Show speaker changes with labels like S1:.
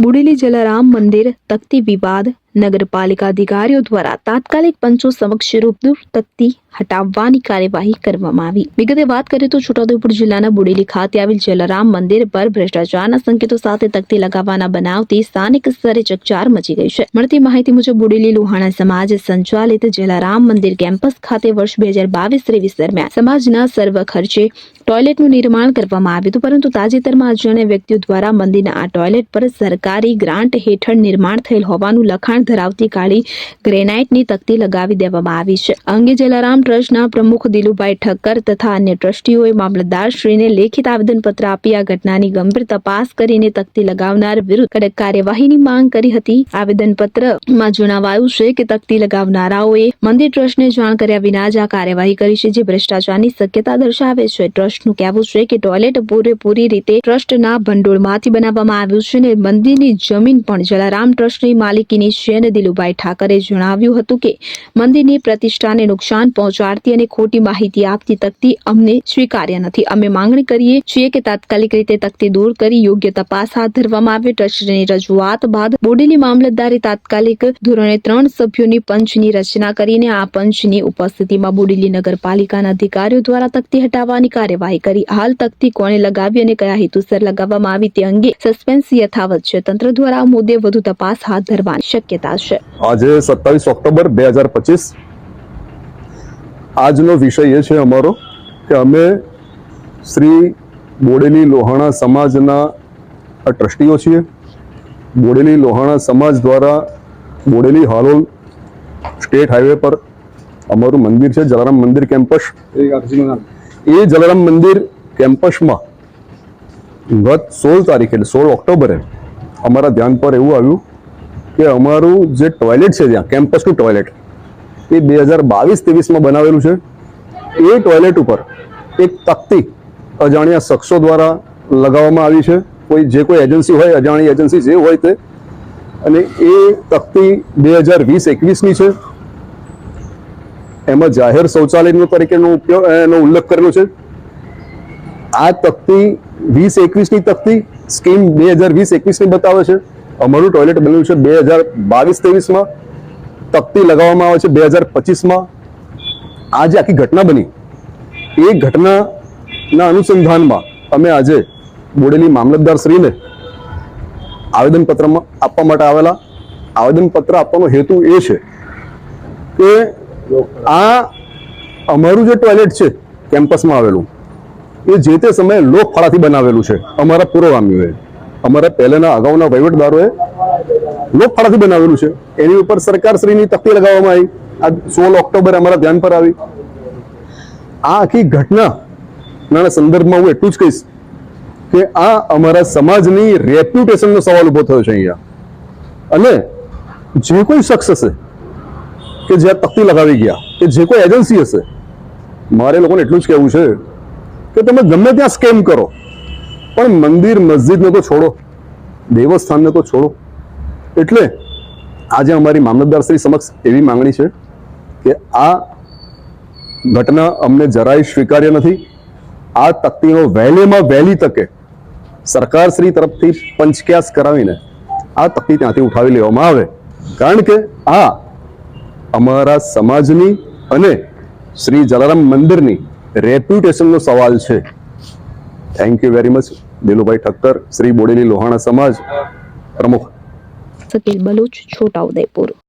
S1: બુડેલી જલારામ મંદિર તકતી વિવાદ નગરપાલિકા અધિકારીઓ દ્વારા તાત્કાલિક પંચો સમક્ષ રૂબરૂ તકતી હટાવવાની કાર્યવાહી કરવામાં આવી. વિગતે વાત કરીએ તો છોટાઉદેપુર જિલ્લાના બુડેલી ખાતે આવેલ જલારામ મંદિર પર ભ્રષ્ટાચારના સંકેતો સાથે તકતી લગાવવાના બનાવથી સ્થાનિક સ્તરે ચકચાર મચી ગઈ છે. મળતી માહિતી મુજબ બુડેલી લોહાણા સમાજ સંચાલિત જલારામ મંદિર કેમ્પસ ખાતે વર્ષ બે હજાર બાવીસ ત્રેવીસ દરમિયાન સમાજના સર્વ ખર્ચે ટોયલેટનું નિર્માણ કરવામાં આવ્યું હતું, પરંતુ તાજેતરમાં અજાણ્યા વ્યક્તિઓ દ્વારા મંદિરના આ ટોયલેટ પર સરકારી ગ્રાન્ટ હેઠળ નિર્માણ થયેલ હોવાનું લખાણ ધરાવતી કાળી ગ્રેનાઇટની તકતી લગાવી દેવામાં આવી છે. અંગે જલારામ ટ્રસ્ટના પ્રમુખ દિલુભાઈ ઠક્કર તથા અન્ય ટ્રસ્ટીઓએ મામલતદારશ્રીને લેખિત આવેદનપત્ર આપી આ ઘટનાની ગંભીર તપાસ કરીને તકતી લગાવનાર વિરુદ્ધ કડક કાર્યવાહીની માંગ કરી હતી. આવેદનપત્રમાં જણાવાયું છે કે તકતી લગાવનારાઓએ મંદિર ટ્રસ્ટને જાણ કર્યા વિના જ આ કાર્યવાહી કરી છે, જે ભ્રષ્ટાચારની શક્યતા દર્શાવે છે. ટ્રસ્ટનું કહેવું છે કે ટોયલેટ પૂરેપૂરી રીતે ટ્રસ્ટના ભંડોળમાંથી બનાવવામાં આવ્યું છે અને મંદિરની જમીન પણ જલારામ ટ્રસ્ટની માલિકીની છે. અને દિલુભાઈ ઠાકરે જણાવ્યું હતું કે મંદિરની પ્રતિષ્ઠાને નુકસાન પહોંચાડતી અને ખોટી માહિતી આપતી તકતી અમને સ્વીકાર્ય નથી. અમે માંગણી કરીએ છીએ કે તાત્કાલિક રીતે તકતી દૂર કરી યોગ્ય તપાસ હાથ ધરવામાં આવે. ટ્રસ્ટની રજૂઆત બાદ બોડેલી મામલતદારે તાત્કાલિક ધોરણે ત્રણ સભ્યોની પંચની રચના કરીને આ પંચની ઉપસ્થિતિમાં બોડેલી નગરપાલિકાના અધિકારીઓ દ્વારા તકતી હટાવવાની કાર્યવાહી કરી. હાલ તકતી કોણે લગાવી અને કયા હેતુસર લગાવવામાં આવી તે અંગે સસ્પેન્સ યથાવત છે. તંત્ર દ્વારા આ મુદ્દે વધુ તપાસ હાથ ધરવાની શક્યતા છે
S2: આજે સત્તાવીસ ઓક્ટોબર બે હજાર પચીસ. આજનો વિષય એ છે અમારો કે અમે શ્રી બોડેલી લોહાણા સમાજના ટ્રસ્ટીઓ છીએ. બોડેલી લોહાણા સમાજ દ્વારા બોડેલી હાલોલ સ્ટેટ હાઈવે પર અમારું મંદિર છે, જલારામ મંદિર કેમ્પસ. એ જલારામ મંદિર કેમ્પસમાં ગત સોળ તારીખે, સોળ ઓક્ટોબરે અમારા ધ્યાન પર એવું આવ્યું કે અમારું જે ટોયલેટ છે ત્યાં કેમ્પસનું ટોયલેટ એ બે હજાર બાવીસ ત્રેવીસમાં બનાવેલું છે. એ ટોયલેટ ઉપર એક તકતી અજાણ્યા શખ્સો દ્વારા લગાવવામાં આવી છે. કોઈ જે કોઈ એજન્સી હોય, અજાણી એજન્સી જે હોય તે. અને એ તકતી બે હજાર વીસ એકવીસની છે. એમાં જાહેર શૌચાલયનો તરીકેનો ઉપયોગ, એનો ઉલ્લેખ કરેલો છે. આ તકતી વીસ એકવીસની તકતી સ્કીમ બે હજાર વીસ એકવીસની બતાવે છે. અમારું ટોયલેટ બન્યું છે બે હજાર બાવીસ ત્રેવીસમાં. તકતી લગાવવામાં આવે છે બે હજાર પચીસમાં. આ જે આખી ઘટના બની. એ ઘટનાના અનુસંધાનમાં અમે આજે બોડેલી મામલતદાર શ્રીને આવેદનપત્રમાં આપવા માટે આવેલા. આવેદનપત્ર આપવાનો હેતુ એ છે કે આ અમારું જે ટોયલેટ છે કેમ્પસમાં આવેલું, એ જે તે સમયે લોક ફાળાથી બનાવેલું છે અમારા પૂર્વગામીઓએ અમારા પહેલાના અગાઉના વહીવટદારોએ લોક ફાળાથી બનાવેલું છે. એની ઉપર સરકારશ્રીની તકતી લગાવવામાં આવી. આ સોળ ઓક્ટોબર અમારા ધ્યાન પર આવી. આ આખી ઘટનાના સંદર્ભમાં હું એટલું જ કહીશ કે આ અમારા સમાજની રેપ્યુટેશનનો સવાલ ઊભો થયો છે અહીંયા. અને જે કોઈ શખ્સ હશે કે જ્યાં તકતી લગાવી ગયા, કે જે કોઈ એજન્સી હશે, મારે લોકોને એટલું જ કહેવું છે કે તમે ગમે ત્યાં સ્કેમ કરો. પણ મંદિર મસ્જિદને તો છોડો, દેવસ્થાનને તો છોડો. એટલે આજે અમારી મામલતદારશ્રી સમક્ષ એવી માંગણી છે કે આ ઘટના અમને જરાય સ્વીકાર્ય નથી. આ તકતીનો વહેલીમાં વહેલી તકે સરકારશ્રી તરફથી પંચક્યાસ કરાવીને આ તકતી ત્યાંથી ઉઠાવી લેવામાં આવે. કારણ કે આ અમારા સમાજની અને શ્રી જલારામ મંદિરની રેપ્યુટેશનનો સવાલ છે. Thank you very much Dilubhai Thakkar Shri Bodeli Lohana સમાજ પ્રમુખ
S1: શકીલ બલુચ છોટાઉદેપુર